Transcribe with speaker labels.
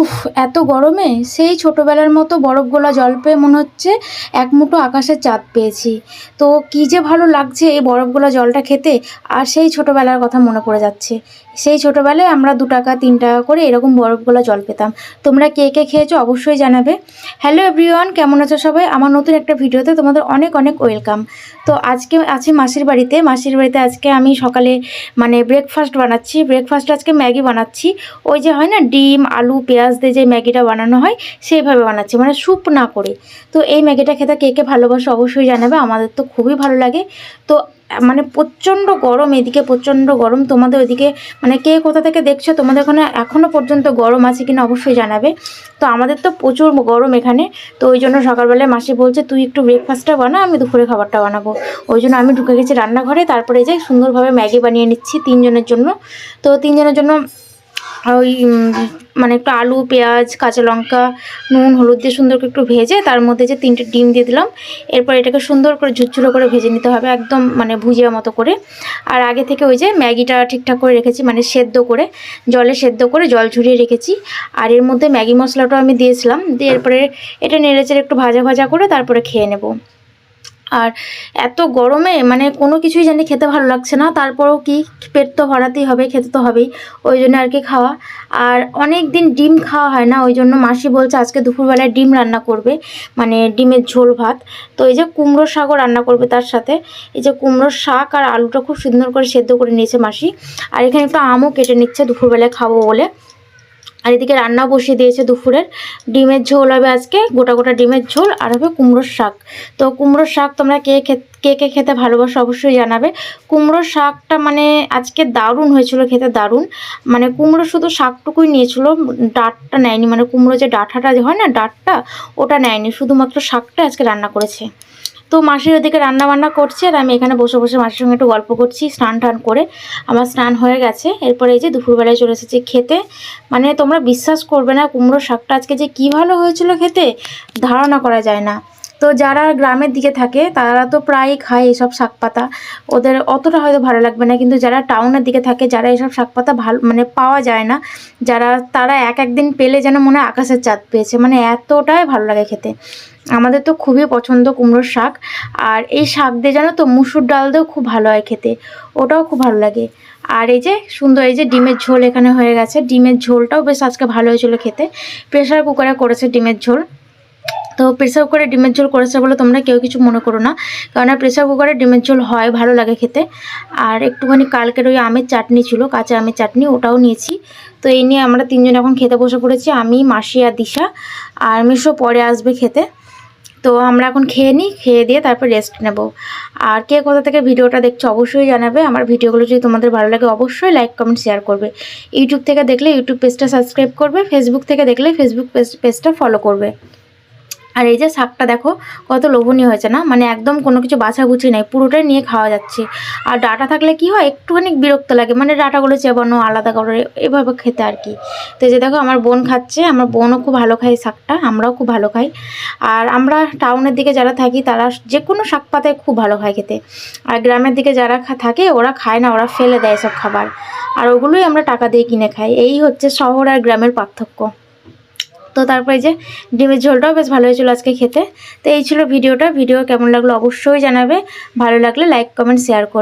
Speaker 1: উফ, এত গরমে? সেই ছোটোবেলার মতো বরফ গোলা জল পেয়ে মনে হচ্ছে এক মুঠো আকাশের চাঁদ পেয়েছি। তো কী যে ভালো লাগছে এই বরফ গোলা জলটা খেতে। আর সেই ছোটোবেলার কথা মনে পড়ে যাচ্ছে। সেই ছোটোবেলায় আমরা দু টাকা, তিন টাকা করে এরকম বরফ গোলা জল পেতাম। তোমরা কে কে খেয়েছো অবশ্যই জানাবে। হ্যালো এভরিওয়ান কেমন আছো সবাই? আমার নতুন একটা ভিডিওতে তোমাদের অনেক অনেক ওয়েলকাম তো আজকে আছি মাসির বাড়িতে। মাসির বাড়িতে আজকে আমি সকালে মানে ব্রেকফাস্ট বানাচ্ছি। ব্রেকফাস্ট আজকে ম্যাগি বানাচ্ছি। ওই যে হয় না, ডিম, আলু, পেঁয়াজ দিয়ে যে ম্যাগিটা বানানো হয়, সেইভাবে বানাচ্ছি মানে স্যুপ না করে। তো এই ম্যাগিটা খেতে কে কে ভালোবাসো অবশ্যই জানাবে, আমাদের তো খুবই ভালো লাগে। তো মানে প্রচণ্ড গরম এদিকে, প্রচণ্ড গরম, তোমাদের ওইদিকে মানে কে কোথা থেকে দেখছ, তোমাদের ওখানে এখনও পর্যন্ত গরম আছে কিনা অবশ্যই জানাবে। তো আমাদের তো প্রচুর গরম এখানে, তো ওই জন্য সকালবেলায় মাসি বলছে, তুই একটু ব্রেকফাস্টটা বানা, আমি দুপুরে খাবারটা বানাবো। ওই জন্য আমি ঢুকে গেছি রান্নাঘরে, তারপরে যে সুন্দরভাবে ম্যাগি বানিয়ে নিচ্ছি তিনজনের জন্য। তো তিনজনের জন্য ওই মানে একটু আলু, পেঁয়াজ, কাঁচা লঙ্কা, নুন, হলুদ দিয়ে সুন্দর করে একটু ভেজে তার মধ্যে যে তিনটে ডিম দিয়ে দিলাম, এরপর এটাকে সুন্দর করে ঝুরঝুরো করে ভেজে নিতে হবে একদম মানে ভুজিয়া মতো করে। আর আগে থেকে ওই যে ম্যাগিটা ঠিকঠাক করে রেখেছি মানে সেদ্ধ করে, জলে সেদ্ধ করে জল ঝরিয়ে রেখেছি। আর এর মধ্যে ম্যাগি মশলাটাও আমি দিয়েছিলাম, দিয়ে এরপরে এটা নেড়েচেড়ে একটু ভাজা ভাজা করে তারপরে খেয়ে নেব। আর এত গরমে মানে কোনো কিছুই জানি খেতে ভালো লাগছে না। তারপরেও কি, পেট তো ভরাতেই হবে, খেতে তো হবেই, ওই জন্য আর কি খাওয়া। আর অনেক দিন ডিম খাওয়া হয় না, ওই জন্য মাসি বলছে আজকে দুপুরবেলায় ডিম রান্না করবে মানে ডিমের ঝোল ভাত। তো এই যে কুমড়ো শাকও রান্না করবে তার সাথে। এই যে কুমড়োর শাক আর আলুটা খুব সুন্দর করে সেদ্ধ করে নিয়েছে মাসি। আর এখানে একটু আমও কেটে নিচ্ছে, দুপুরবেলায় খাব বলে। আর এদিকে রান্না বসিয়ে দিয়েছে দুপুরের। ডিমের ঝোল হবে আজকে, গোটা গোটা ডিমের ঝোল আর হবে কুমড়োর শাক। তো কুমড়োর শাক তোমরা কে কে কে খেতে ভালোবাসো অবশ্যই জানাবে। কুমড়োর শাকটা মানে আজকে দারুণ হয়েছিল, খেতে দারুণ। মানে কুমড়ো শুধু শাকটুকুই নিয়েছিল, ডাঁটটা নেয়নি। মানে কুমড়ো যে ডাঁটাটা হয় না, ডাঁটটা, ওটা নেয়নি। শুধুমাত্র শাকটা আজকে রান্না করেছে। তো মাসির ওদিকে রান্না বান্না করছে আর আমি এখানে বসে বসে মাসির সঙ্গে একটু গল্প করছি, স্নান টান করে। আমার স্নান হয়ে গেছে। এরপরে এই যে দুপুরবেলায় চলে এসেছি খেতে। মানে তোমরা বিশ্বাস করবে না কুমড়ো শাকটা আজকে যে কী ভালো হয়েছিল খেতে, ধারণা করা যায় না। তো যারা গ্রামের দিকে থাকে, তারা তো প্রায়ই খায় এসব শাক পাতা। ওদের অতটা হয়তো ভালো লাগবে না, কিন্তু যারা টাউনের দিকে থাকে, যারা এসব শাক পাতা ভালো মানে পাওয়া যায় না, যারা, তারা এক একদিন পেলে যেন মনে আকাশের চাঁদ পেয়েছে মানে এতটাই ভালো লাগে খেতে। আমাদের তো খুবই পছন্দ কুমড়োর শাক, আর এই শাক দিয়ে জানো তো, মুসুর ডাল দিয়েও খুব ভালো হয় খেতে, ওটাও খুব ভালো লাগে। আর এই যে সুন্দর, এই যে ডিমের ঝোল এখানে হয়ে গেছে, ডিমের ঝোলটাও বেশ আজকে ভালো হয়েছিল খেতে প্রেশার কুকারে করেছে ডিমের ঝোল। তো প্রেসার কুকারে ডিমের ঝোল করেছে বলে তোমরা কেউ কিছু মনে করো না। কেননা প্রেসার কুকারে ডিমের ঝোল হয়, ভালো লাগে খেতে। আর একটুখানি কালকের ওই আমের চাটনি ছিল, কাঁচা আমের চাটনি, ওটাও নিয়েছি। তো এই নিয়ে আমরা তিনজন এখন খেতে বসে পড়েছি, আমি, মাসি আর দিশা। আর মিশো পরে আসবে খেতে। তো আমরা এখন খেয়ে নিই, খেয়ে দিয়ে তারপর রেস্ট নেব। আর কে কোথা থেকে ভিডিওটা দেখছ অবশ্যই জানাবে। আমার ভিডিওগুলো যদি তোমাদের ভালো লাগে অবশ্যই লাইক কমেন্ট শেয়ার করবে। ইউটিউব থেকে দেখলে ইউটিউব পেজটা সাবস্ক্রাইব করবে ফেসবুক থেকে দেখলে ফেসবুক পেজ পেজটা ফলো করবে। আর এই যে শাকটা দেখো, কত লোভনীয় হয়েছে না? মানে একদম কোনো কিছু বাছাবুছি নেই, পুরোটাই নিয়ে খাওয়া যাচ্ছে। আর ডাটা থাকলে কি হয়, একটুখানি বিরক্ত লাগে মানে ডাটাগুলো চেবানো, আলাদা করে এভাবে খেতে আর কি। তো যে দেখো, আমার বোন খাচ্ছে, আমার বোনও খুব ভালো খায় শাকটা, আমরাও খুব ভালো খাই। আর আমরা টাউনের দিকে যারা থাকি, তারা যে কোনো শাক পাতায় খুব ভালো খায় খেতে। আর গ্রামের দিকে যারা থাকে, ওরা খায় না, ওরা ফেলে দেয় সব খাবার। আর ওগুলোই আমরা টাকা দিয়ে কিনে খাই। এই হচ্ছে শহর আর গ্রামের পার্থক্য। তো তারপরে যে ডিমের ঝোলটাও বেশ ভালো হয়েছিল আজকে খেতে। তো এই ছিল ভিডিওটা। ভিডিও কেমন লাগল অবশ্যই জানাবে। ভালো লাগলে লাইক কমেন্ট শেয়ার করবে